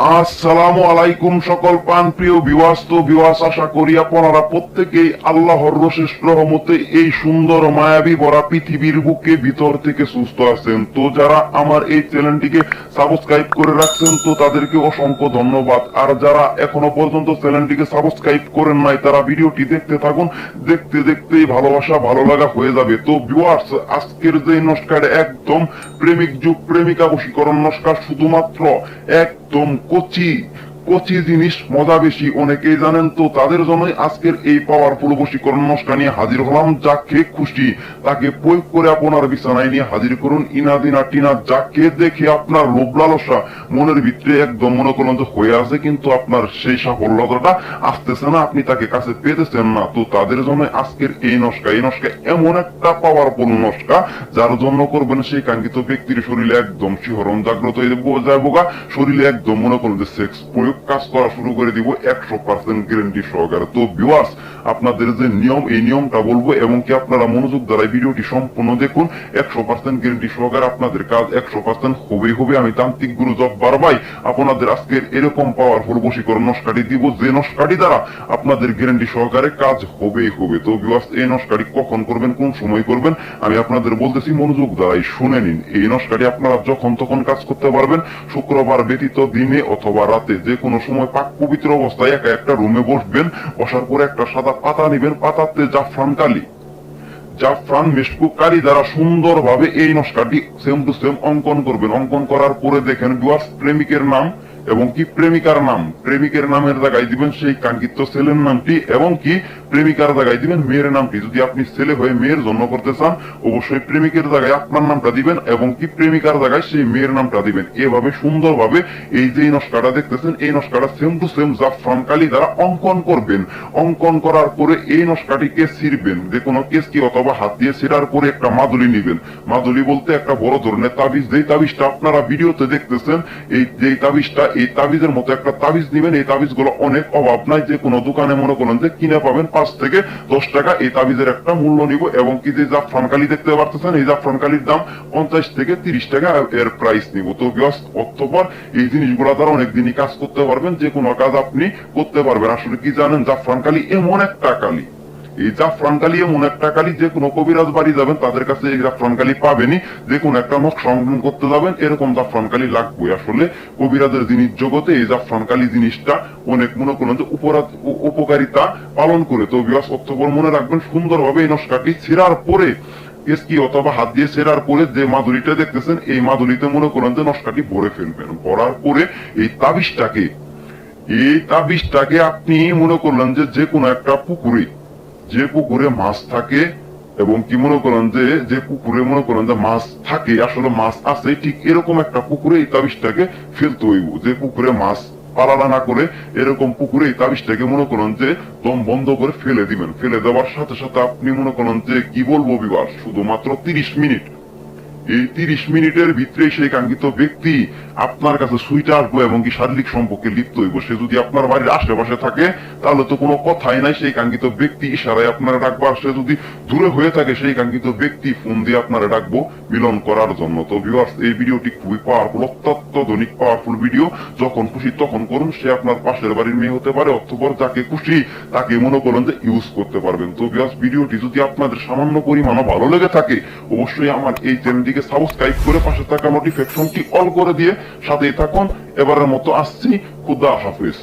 আসসালামু আলাইকুম সকল পান প্রিয় বিওয়াস তো আশা প্রত্যেকেই আল্লাহর এই সুন্দর, মায়াবী পৃথিবীর বুকে ভিতর থেকে সুস্থ আছেন। তো যারা আমার এই চ্যানেলটিকে সাবস্ক্রাইব করে রাখছেন, তো তাদেরকে অসংখ্য ধন্যবাদ। আর যারা এখনও পর্যন্ত চ্যানেলটিকে সাবস্ক্রাইব করেন নাই, তারা ভিডিওটি দেখতে থাকুন। দেখতে দেখতেই ভালোবাসা ভালো লাগা হয়ে যাবে। তো ভিউয়ার্স আজকের যে নস্কার একদম প্রেমিক যুগ, প্রেমিকা বশীকরণ নস্কার শুধুমাত্র একদম কচি। কচি জিনিস, মজা বেশি, অনেকেই জানেন তো, তাদের জন্যই আজকের এই পাওয়ারফুল বশীকরণ নস্কা নিয়ে হাজির হলাম। যাকে খুশি, তাকে প্রয়োগ করে আপনার বিছানায় নিয়ে হাজির করুন। ইনাদিনা টিনা যাকে দেখে আপনার লোভ লালসা মনের ভিতরে একদম মনে করুন যে হয়ে আছে, কিন্তু আপনার সেই সাফল্যতাটা আসতেছে না, আপনি তাকে কাছে পেতেছেন না। তো তাদের জন্য আজকের এই নস্কা এই নস্কা এমন একটা পাওয়ারফুল নস্কা, যার জন্য করবেন সেই কাঙ্ক্ষিত ব্যক্তির শরীরে একদম শিহরণ জাগ্রত হয়ে যাব শরীরে একদম মনে করুন যে সেক্স প্রয়োগ কাজ করা শুরু করে দিব একশো পার্সেন্ট গ্যারেন্টি সহকারে। তো বিওয়াস আপনাদের যে নিয়ম, এই নিয়মটা বলব এবং কি আপনারা মনোযোগ দ্বারা ভিডিওটি সম্পূর্ণ দেখুন। একশো পার্সেন্ট গ্যারেন্টি সহকারে আপনাদের কাজ একশো পার্সেন্ট হবেই হবে। আমি তান্ত্রিক গুরু জব বারবাই আপনাদের আজকের এরকম পাওয়ারফুল বশীকরণ নস্কাটি দিব। যে নস্কাটি দ্বারা আপনাদের গ্যারেন্টি সহকারে কাজ হবেই হবে। তো বিওয়াস এই নস্কাটি কখন করবেন, কোন সময় করবেন, আমি আপনাদের বলতেছি মনোযোগ দ্বারাই শুনে নিন। এই নস্কাটি আপনারা যখন তখন কাজ করতে পারবেন। শুক্রবার ব্যতীত দিনে অথবা রাতে যে কোনো সময় পাক পবিত্র অবস্থায় একা একটা রুমে বসবেন, বসার পরে একটা সাদা পাতা নেবেন, পাতাতে জাফরান কালি। জাফরান মিশকু কালি দ্বারা সুন্দরভাবে এই নস্কাটি সেম টু সেম অঙ্কন করবেন। অঙ্কন করার পরে দেখেন ডুয়ার্স প্রেমিকের নাম এবং কি প্রেমিকার নাম? প্রেমিকের নামের জায়গায় দিবেন সেই কাঙ্ক্ষিত ছেলের নামটি এবং কি প্রেমিকার জায়গায় দিবেন মেয়ের নামটি। যদি আপনি ছেলে হয়ে মেয়ের জন্য করতে চান, অবশ্যই প্রেমিকের জায়গায় আপনার নামটা দিবেন এবং কি প্রেমিকার জায়গায় সেই মেয়ের নামটা দিবেন। এভাবে সুন্দরভাবে এই যে নস্কাটা দেখতেছেন, এই নস্কাটা সেম টু সেম জাফরান কালি দ্বারা অঙ্কন করবেন। অঙ্কন করার পরে এই নস্কাটিকে ছিড়বেন। যে কোনো কেসকি অথবা হাত দিয়ে ছিড়ার পরে একটা মাদুলি নিবেন। মাদুলি বলতে একটা বড় ধরনের তাবিজ। যেই তাবিজটা আপনারা ভিডিওতে দেখতেছেন, এই যেই তাবিজটা এই তাবিজের মতো একটা তাবিজ নিবেন। এই তাবিজগুলো অনেক অভাব নাই। যে কোনো দোকানে মনে করেন যে কিনে পাবেন পাঁচ থেকে দশ টাকা। এই তাবিজের একটা মূল্য নিব এবং কি যে জাফরান কালি দেখতে পারতেছেন, এই জাফরান কালির দাম পঞ্চাশ থেকে তিরিশ টাকা এর প্রাইস নিব। তো অর্থপর এই জিনিসগুলো দ্বারা অনেক দিনই কাজ করতে পারবেন। যে কোনো কাজ আপনি করতে পারবেন। আসলে কি জানেন, জাফরান কালি এমন একটা কালি। এই জাফরান কালি এমন একটা কালি যে কোনো কবিরাজ বাড়ি যাবেন, তাদের কাছে এই জাফরান কালি পাবেনই। যে কোনো একটা নকশা সংগ্রহ করতে যাবেন, এরকম জাফরান কালি লাগবে। আসলে কবিরাজের জিনিস জগতে এই জাফরান কালি জিনিসটা অনেক মনে করেন যে উপরাত উ- উপকারিতা পালন করে। তো বিবাস অর্থপর মনে রাখবেন, সুন্দরভাবে এই নকশাটি ছেঁড়ার পরে, এসকি অথবা হাত দিয়ে সেরার পরে যে মাদুরিটা দেখতেছেন, এই মাদুরিতে মনে করেন যে নকশাটি ভরে ফেলবেন। ভরার পরে এই তাবিজটাকে এই তাবিজটাকে আপনি মনে করলেন যে যে কোনো একটা পুকুরে যে পুকুরে মাছ থাকে এবং কি মনে করেন যে যে পুকুরে মনে করেন যে মাছ থাকে, আসলে মাছ আছে, ঠিক এরকম একটা পুকুরে এই তাবিজটাকে ফেলতে হইব। যে পুকুরে মাছ পালালা না করে এরকম পুকুরে এই তাবিজটাকে মনে করেন যে দম বন্ধ করে ফেলে দিবেন। ফেলে দেওয়ার সাথে সাথে আপনি মনে করেন যে কি বলব বিবার, শুধুমাত্র তিরিশ মিনিট এই তিরিশ মিনিটের ভিতরে সেই কাঙ্ক্ষিত ব্যক্তি আপনার কাছে সুইটা আসব এবং কি শারীরিক সম্পর্কে লিপ্ত হইব। সে যদি আপনার বাড়ির আশেপাশে থাকে, তাহলে তো কোনো কথাই নাই। সেই কাঙ্ক্ষিত ব্যক্তি ইশারায় আপনারা ডাকবো। আর সে যদি দূরে হয়ে থাকে, সেই কাঙ্ক্ষিত ব্যক্তি ফোন দিয়ে আপনারা ডাকবো মিলন করার জন্য। তো ভিউয়ার্স এই ভিডিওটি খুবই পাওয়ারফুল অত্যাধুনিক পাওয়ারফুল ভিডিও যখন খুশি তখন করুন। সে আপনার পাশের বাড়ির মেয়ে হতে পারে, অথবা যাকে খুশি তাকে মনে করুন যে ইউজ করতে পারবেন। তো ভিউয়ার্স ভিডিওটি যদি আপনাদের সামান্য পরিমাণও ভালো লেগে থাকে, অবশ্যই আমার এই চ্যানেলটিকে সাবস্ক্রাইব করে পাশে থাকা নোটিফিকেশনটি অল করে দিয়ে সাথেই থাকুন। এবারের মতো আসছি। খুদা হাফিজ।